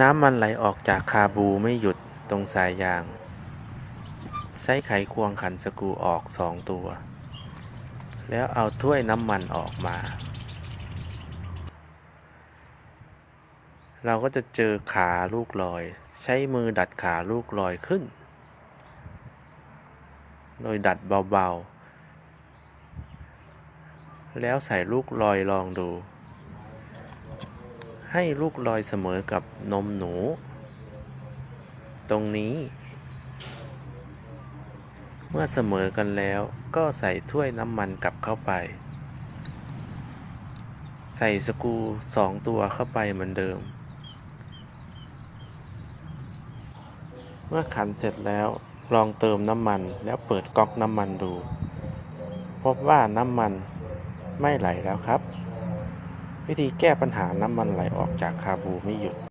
น้ำมันไหลออกจากคาบูไม่หยุดตรงสายยาง ใช้ไขควงขันสกูออกสองตัว แล้วเอาถ้วยน้ำมันออกมา เราก็จะเจอขาลูกลอย ใช้มือดัดขาลูกลอยขึ้น โดยดัดเบาๆ แล้วใส่ลูกลอยลองดู ให้ลูกลอยเสมอกับนมหนู ตรงนี้ เมื่อเสมอกันแล้วก็ใส่ถ้วยน้ำมันกลับเข้าไป ใส่สกูสองตัวเข้าไปเหมือนเดิม เมื่อขันเสร็จแล้วลองเติมน้ำมันแล้วเปิดก๊อกน้ำมันดู พบว่าน้ำมันไม่ไหลแล้วครับ วิธีแก้ปัญหาน้ำมันไหลออกจากคาบูไม่หยุด